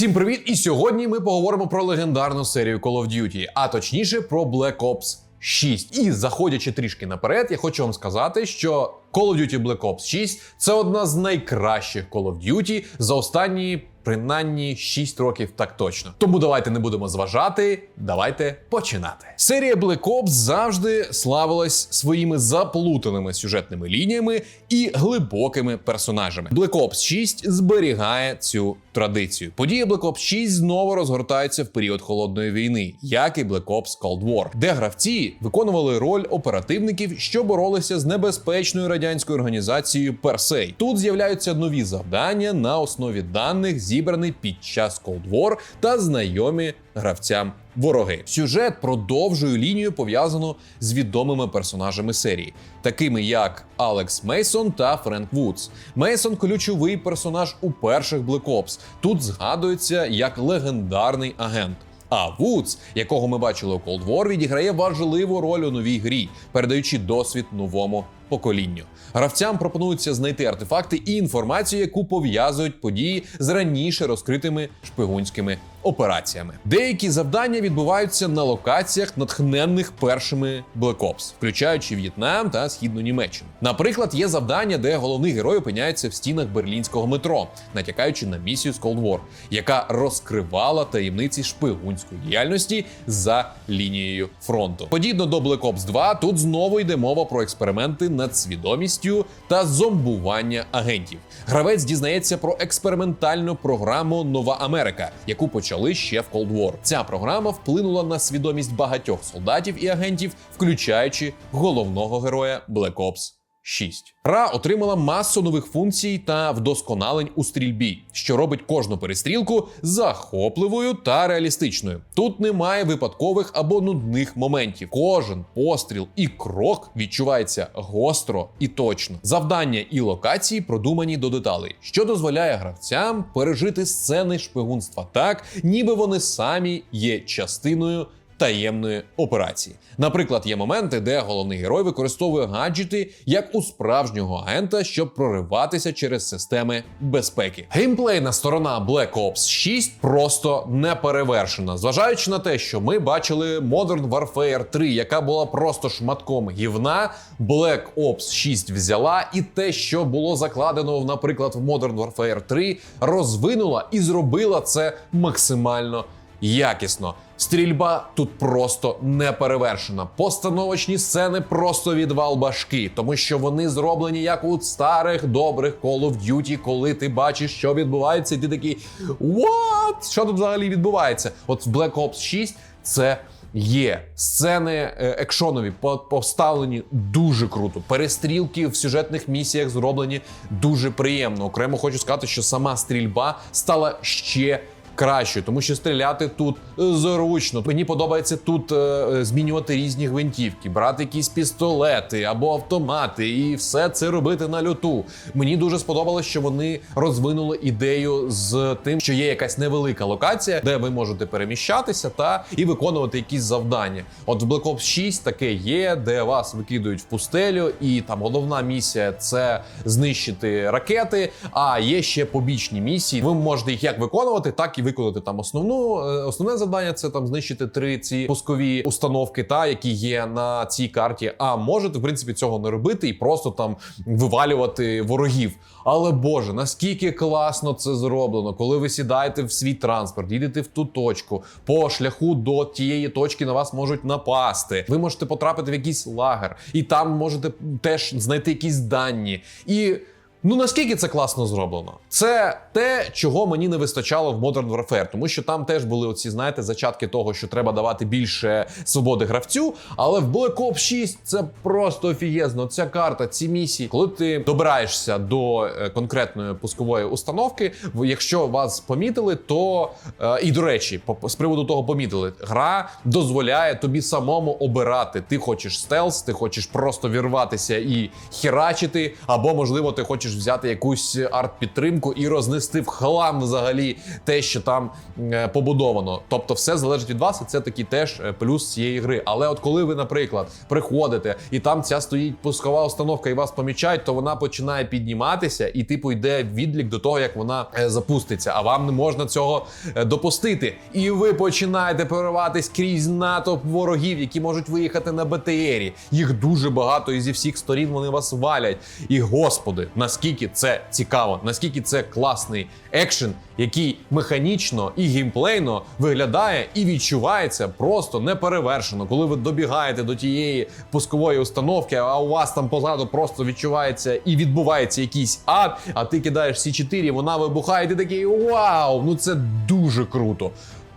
Всім привіт! І сьогодні ми поговоримо про легендарну серію Call of Duty, а точніше про Black Ops 6. І заходячи трішки наперед, я хочу вам сказати, що Call of Duty Black Ops 6 це одна з найкращих Call of Duty за останні. Принаймні 6 років так точно. Тому давайте не будемо зважати. Давайте починати. Серія Black Ops завжди славилась своїми заплутаними сюжетними лініями і глибокими персонажами. Black Ops 6 зберігає цю традицію. Події Black Ops 6 знову розгортаються в період холодної війни, як і Black Ops Cold War, де гравці виконували роль оперативників, що боролися з небезпечною радянською організацією Персей. Тут з'являються нові завдання на основі даних, зібраних під час Cold War та знайомі гравцям вороги. Сюжет продовжує лінію пов'язану з відомими персонажами серії, такими як Алекс Мейсон та Френк Вудс. Мейсон ключовий персонаж у перших Black Ops. Тут згадується як легендарний агент. А Вудс, якого ми бачили у Cold War, відіграє важливу роль у новій грі, передаючи досвід новому поколінню. Гравцям пропонується знайти артефакти і інформацію, яку пов'язують події з раніше розкритими шпигунськими операціями. Деякі завдання відбуваються на локаціях, натхненних першими Black Ops, включаючи В'єтнам та східну Німеччину. Наприклад, є завдання, де головний герой опиняється в стінах берлінського метро, натякаючи на місію з Cold War, яка розкривала таємниці шпигунської діяльності за лінією фронту. Подібно до Black Ops 2, тут знову йде мова про експерименти над свідомістю та зомбування агентів. Гравець дізнається про експериментальну програму Нова Америка, яку почали ще в Cold War. Ця програма вплинула на свідомість багатьох солдатів і агентів, включаючи головного героя Black Ops 6. Гра отримала масу нових функцій та вдосконалень у стрільбі, що робить кожну перестрілку захопливою та реалістичною. Тут немає випадкових або нудних моментів. Кожен постріл і крок відчувається гостро і точно. Завдання і локації продумані до деталей, що дозволяє гравцям пережити сцени шпигунства так, ніби вони самі є частиною таємної операції. Наприклад, є моменти, де головний герой використовує гаджети як у справжнього агента, щоб прориватися через системи безпеки. Геймплейна сторона Black Ops 6 просто не перевершена, зважаючи на те, що ми бачили Modern Warfare 3, яка була просто шматком гівна. Black Ops 6 взяла і те, що було закладено, наприклад, в Modern Warfare 3, розвинула і зробила це максимально якісно. Стрільба тут просто не перевершена. Постановочні сцени просто відвал башки, тому що вони зроблені як у старих добрих Call of Duty, коли ти бачиш, що відбувається, і ти такий What? Що тут взагалі відбувається? От в Black Ops 6 це. Є сцени е, екшонові поставлені дуже круто. Перестрілки в сюжетних місіях зроблені дуже приємно. Окремо хочу сказати, що сама стрільба стала ще кращою, тому що стріляти тут е, зручно. Мені подобається тут е, е, змінювати різні гвинтівки, брати якісь пістолети або автомати, і все це робити на льоту. Мені дуже сподобалось, що вони розвинули ідею з тим, що є якась невелика локація, де ви можете переміщатися та і виконувати якісь завдання. От в Black Ops 6 таке є, де вас викидують в пустелю, і там головна місія це знищити ракети. А є ще побічні місії. Ви можете їх як виконувати, так і виконати там основну е, основне завдання це там знищити три ці пускові установки, та які є на цій карті. А можете в принципі цього не робити і просто там вивалювати ворогів. Але боже, наскільки класно це зроблено, коли ви сідаєте в свій транспорт, їдете в ту точку, по шляху до тієї точки на вас можуть напасти. Ви можете потрапити в якийсь лагер, і там можете теж знайти якісь дані. І Ну наскільки це класно зроблено? Це те, чого мені не вистачало в Modern Warfare, тому що там теж були оці, знаєте, зачатки того, що треба давати більше свободи гравцю. Але в Black Ops 6 це просто офігезно. Ця карта, ці місії, коли ти добираєшся до е, конкретної пускової установки, якщо вас помітили, то е, і до речі, з приводу того помітили, гра дозволяє тобі самому обирати. Ти хочеш стелс, ти хочеш просто вірватися і херачити, або можливо, ти хочеш хочеш взяти якусь арт-підтримку і рознести в хлам взагалі те, що там е, побудовано. Тобто, все залежить від вас, і це такий теж е, плюс цієї гри. Але от коли ви, наприклад, приходите і там ця стоїть пускова установка, і вас помічають, то вона починає підніматися, і типу йде відлік до того, як вона е, запуститься. А вам не можна цього допустити. І ви починаєте перериватись крізь натовп ворогів, які можуть виїхати на БТРі. Їх дуже багато, і зі всіх сторін вони вас валять. І господи, наскільки це цікаво, наскільки це класний екшен, який механічно і геймплейно виглядає і відчувається просто неперевершено. Коли ви добігаєте до тієї пускової установки, а у вас там позаду просто відчувається і відбувається якийсь ад, а ти кидаєш С4, вона вибухає, і ти такий вау! Ну це дуже круто.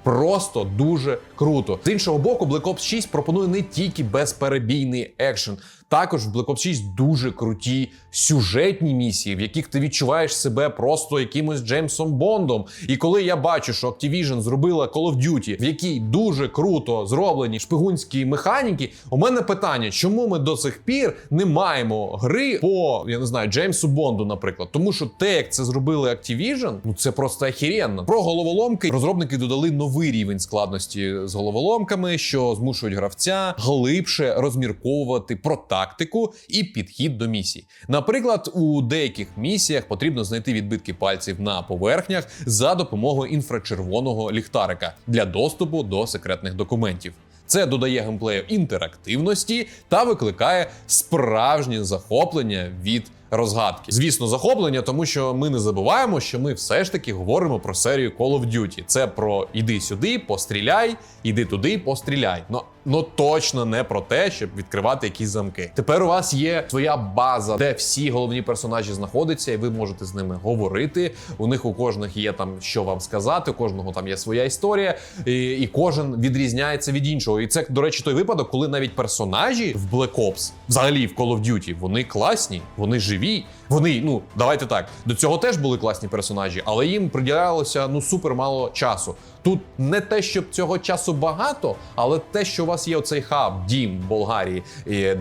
Просто дуже круто. З іншого боку, Black Ops 6 пропонує не тільки безперебійний екшен. Також в Black Ops 6 дуже круті сюжетні місії, в яких ти відчуваєш себе просто якимось Джеймсом Бондом. І коли я бачу, що Activision зробила Call of Duty, в якій дуже круто зроблені шпигунські механіки, у мене питання, чому ми до сих пір не маємо гри по я не знаю Джеймсу Бонду, наприклад, тому що те, як це зробили Activision, ну це просто охеренно. Про головоломки розробники додали новий рівень складності з головоломками, що змушують гравця глибше розмірковувати про тактику і підхід до місій. Наприклад, у деяких місіях потрібно знайти відбитки пальців на поверхнях за допомогою інфрачервоного ліхтарика для доступу до секретних документів. Це додає геймплею інтерактивності та викликає справжнє захоплення від розгадки. Звісно, захоплення, тому що ми не забуваємо, що ми все ж таки говоримо про серію Call of Duty. Це про іди сюди, постріляй, іди туди, постріляй. Ну, ну точно не про те, щоб відкривати якісь замки. Тепер у вас є своя база, де всі головні персонажі знаходяться, і ви можете з ними говорити. У них у кожних є там що вам сказати, у кожного там є своя історія, і, і кожен відрізняється від іншого. І це, до речі, той випадок, коли навіть персонажі в Black Ops, взагалі в Call of Duty, вони класні, вони живі. Вони, ну давайте так, до цього теж були класні персонажі, але їм приділялося ну супер мало часу. Тут не те, щоб цього часу багато, але те, що у вас є оцей хаб, дім Болгарії,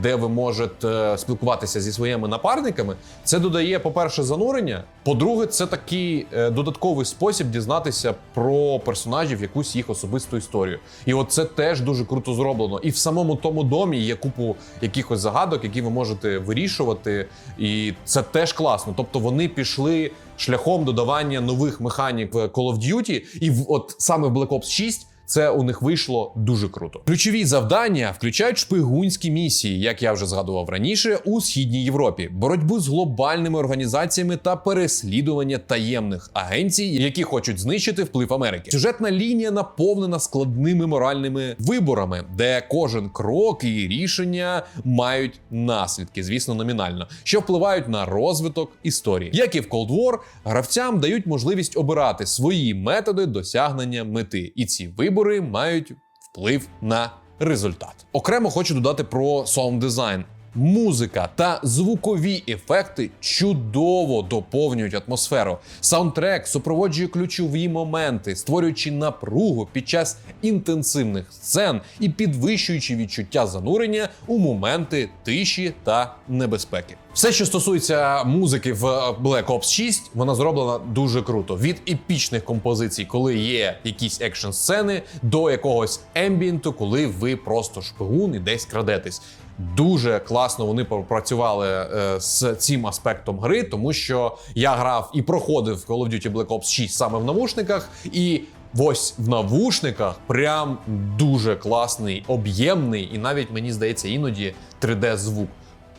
де ви можете е, спілкуватися зі своїми напарниками, це додає, по-перше, занурення. По-друге, це такий е, додатковий спосіб дізнатися про персонажів якусь їх особисту історію. І от це теж дуже круто зроблено. І в самому тому домі є купу якихось загадок, які ви можете вирішувати. І це теж класно. Тобто вони пішли шляхом додавання нових механік в Call of Duty, і в от саме в Black Ops 6 це у них вийшло дуже круто. Ключові завдання включають шпигунські місії, як я вже згадував раніше, у східній Європі, боротьбу з глобальними організаціями та переслідування таємних агенцій, які хочуть знищити вплив Америки. Сюжетна лінія наповнена складними моральними виборами, де кожен крок і рішення мають наслідки, звісно, номінально, що впливають на розвиток історії. Як і в Cold War, гравцям дають можливість обирати свої методи досягнення мети, і ці вибори мають вплив на результат. Окремо хочу додати про саунд дизайн. Музика та звукові ефекти чудово доповнюють атмосферу. Саундтрек супроводжує ключові моменти, створюючи напругу під час інтенсивних сцен і підвищуючи відчуття занурення у моменти тиші та небезпеки. Все, що стосується музики в Black Ops 6, вона зроблена дуже круто. Від епічних композицій, коли є якісь екшн сцени, до якогось ембієнту, коли ви просто шпигун і десь крадетесь. Дуже класно вони попрацювали е, з цим аспектом гри, тому що я грав і проходив Call of Duty Black Ops 6 саме в навушниках, і ось в навушниках прям дуже класний, об'ємний, і навіть мені здається, іноді 3D звук.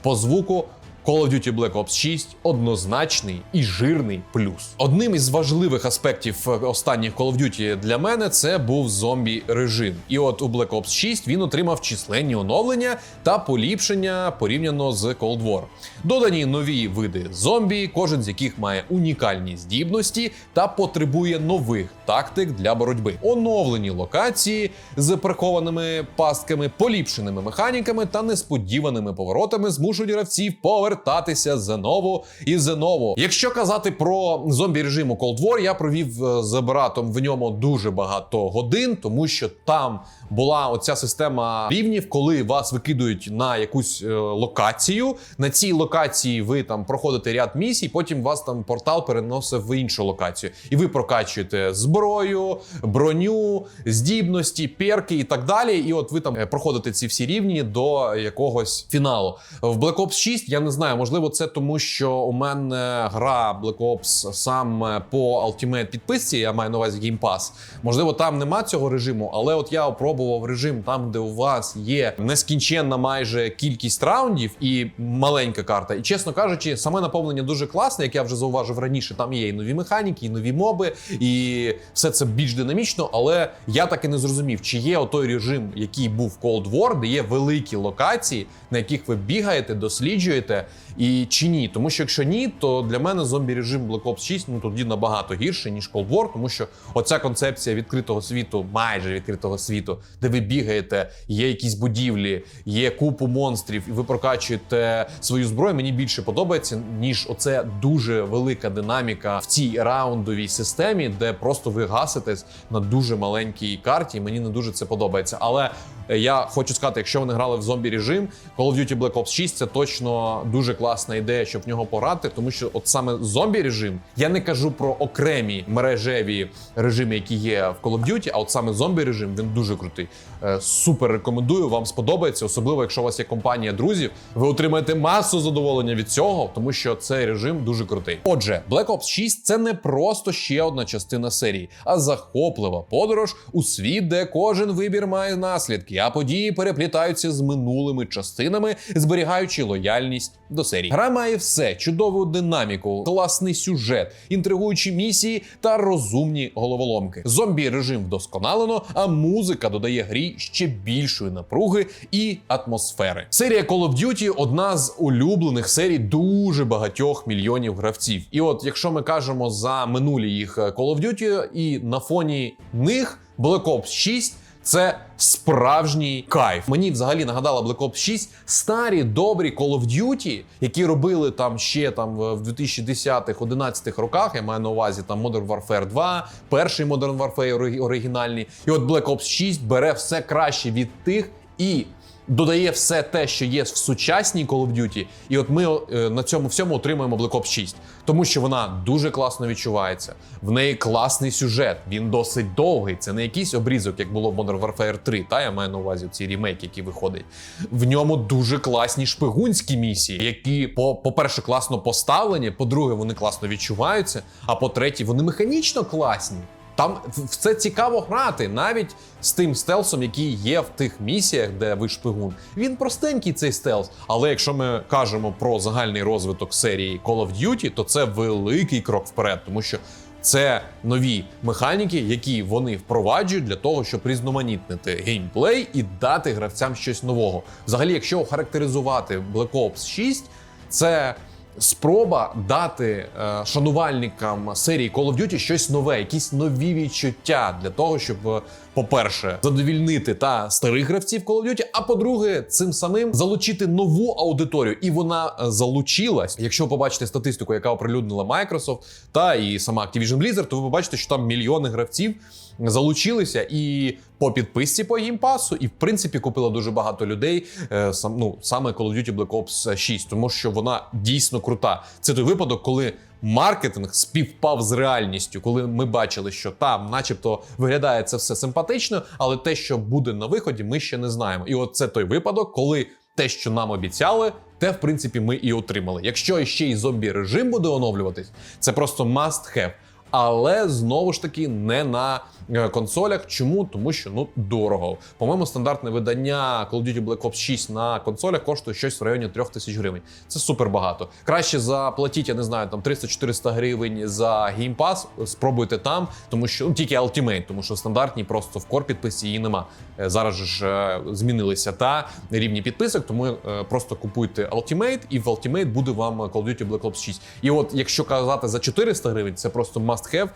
По звуку Call of Duty Black Ops 6 однозначний і жирний плюс. Одним із важливих аспектів е, останніх Call of Duty для мене це був зомбі режим. І от у Black Ops 6 він отримав численні оновлення та поліпшення порівняно з Cold War. Додані нові види зомбі, кожен з яких має унікальні здібності та потребує нових тактик для боротьби. Оновлені локації з прихованими пастками, поліпшеними механіками та несподіваними поворотами змушують гравців повернути повертатися знову і знову. Якщо казати про зомбі режим у Cold War, я провів е, з братом в ньому дуже багато годин, тому що там була оця система рівнів, коли вас викидують на якусь е, локацію. На цій локації ви там проходите ряд місій, потім вас там портал переносить в іншу локацію, і ви прокачуєте зброю, броню, здібності, перки і так далі. І от ви там е, проходите ці всі рівні до якогось фіналу. В Black Ops 6 я не знаю, можливо, це тому, що у мене гра Black Ops саме по Ultimate підписці. Я маю на увазі Game Pass. Можливо, там нема цього режиму, але от я опробував режим там, де у вас є нескінченна майже кількість раундів і маленька карта. І чесно кажучи, саме наповнення дуже класне, як я вже зауважив раніше. Там є і нові механіки, і нові моби, і все це більш динамічно. Але я так і не зрозумів, чи є отой режим, який був в Cold War, де є великі локації, на яких ви бігаєте, досліджуєте, і чи ні. Тому що якщо ні, то для мене зомбі режим Black Ops 6 ну тоді набагато гірше ніж Cold War, тому що оця концепція відкритого світу, майже відкритого світу, де ви бігаєте, є якісь будівлі, є купу монстрів, і ви прокачуєте свою зброю. Мені більше подобається, ніж оце дуже велика динаміка в цій раундовій системі, де просто ви гаситесь на дуже маленькій карті. і Мені не дуже це подобається. Але я хочу сказати, якщо ви не грали в зомбі режим, Call of Duty Black Ops 6 це точно дуже класна ідея, щоб в нього пограти, тому що от саме зомбі режим, я не кажу про окремі мережеві режими, які є в Call of Duty, а от саме зомбі режим він дуже крутий. Е, Супер рекомендую, вам сподобається, особливо якщо у вас є компанія друзів. Ви отримаєте масу задоволення від цього, тому що цей режим дуже крутий. Отже, Black Ops 6 це не просто ще одна частина серії, а захоплива подорож у світ, де кожен вибір має наслідки, а події переплітаються з минулими частинами, зберігаючи лояльність до серії. Гра має все: чудову динаміку, класний сюжет, інтригуючі місії та розумні головоломки. Зомбі режим вдосконалено, а музика додає грі ще більшої напруги і атмосфери. Серія Call of Duty одна з улюблених серій дуже багатьох мільйонів гравців. І от, якщо ми кажемо за минулі їх Call of Duty, і на фоні них Black Ops 6 це справжній кайф. Мені взагалі нагадала Black Ops 6 старі добрі Call of Duty, які робили там ще там в 2010-11 роках. Я маю на увазі там Modern Warfare 2, перший Modern Warfare оригінальний. І от Black Ops 6 бере все краще від тих і. Додає все те, що є в сучасній Call of Duty, і от ми е, на цьому всьому отримуємо Black Ops 6, тому що вона дуже класно відчувається. В неї класний сюжет, він досить довгий. Це не якийсь обрізок, як було в Modern Warfare 3, Та я маю на увазі ці ремейк, які виходить. В ньому дуже класні шпигунські місії, які, по- по-перше, класно поставлені, по-друге, вони класно відчуваються. А по-третє, вони механічно класні. Там в це цікаво грати, навіть з тим стелсом, який є в тих місіях, де ви шпигун. Він простенький цей стелс. Але якщо ми кажемо про загальний розвиток серії Call of Duty, то це великий крок вперед, тому що це нові механіки, які вони впроваджують для того, щоб різноманітнити геймплей і дати гравцям щось нового. Взагалі, якщо охарактеризувати Black Ops 6, це спроба дати е, шанувальникам серії Call of Duty щось нове, якісь нові відчуття для того, щоб, е, по-перше, задовільнити та старих гравців Call of Duty, а по-друге, цим самим залучити нову аудиторію. І вона е, залучилась. Якщо ви побачите статистику, яка оприлюднила Microsoft та і сама Activision Blizzard, то ви побачите, що там мільйони гравців залучилися і по підписці по геймпасу, і в принципі купило дуже багато людей е, сам, ну, саме Call of Duty Black Ops 6, тому що вона дійсно крута. Це той випадок, коли маркетинг співпав з реальністю, коли ми бачили, що там, начебто, виглядає це все симпатично, але те, що буде на виході, ми ще не знаємо. І от це той випадок, коли те, що нам обіцяли. Те, в принципі, ми і отримали. Якщо ще й зомбі режим буде оновлюватись, це просто must have. Але знову ж таки не на е, консолях. Чому? Тому що ну дорого. По-моєму, стандартне видання Call of Duty Black Ops 6 на консолях коштує щось в районі 3000 тисяч гривень. Це супер багато. Краще заплатіть, я не знаю, там 300-400 гривень за Game Pass, Спробуйте там, тому що ну, тільки Ultimate, тому що стандартні просто в кор підписі її нема. Е, Зараз ж е, змінилися та рівні підписок, тому просто купуйте Ultimate, і в Ultimate буде вам Call of Duty Black Ops 6. І от якщо казати за 400 гривень, це просто must have.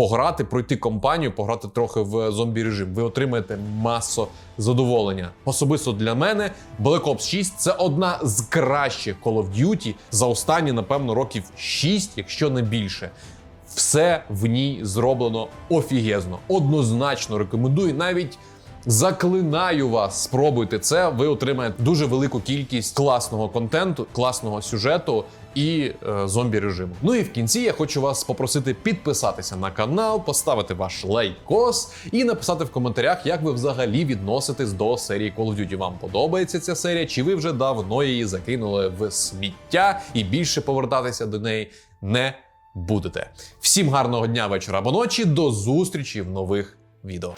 пограти, пройти кампанію, пограти трохи в зомбі режим. Ви отримаєте масу задоволення. Особисто для мене Black Ops 6 це одна з кращих Call of Duty за останні, напевно, років 6, якщо не більше. Все в ній зроблено офігезно. Однозначно рекомендую. Навіть заклинаю вас, спробуйте це. Ви отримаєте дуже велику кількість класного контенту, класного сюжету і е, зомбі режиму. Ну і в кінці я хочу вас попросити підписатися на канал, поставити ваш лайкос і написати в коментарях, як ви взагалі відноситесь до серії Call of Duty. Вам подобається ця серія, чи ви вже давно її закинули в сміття і більше повертатися до неї не будете. Всім гарного дня, вечора або ночі. До зустрічі в нових відео.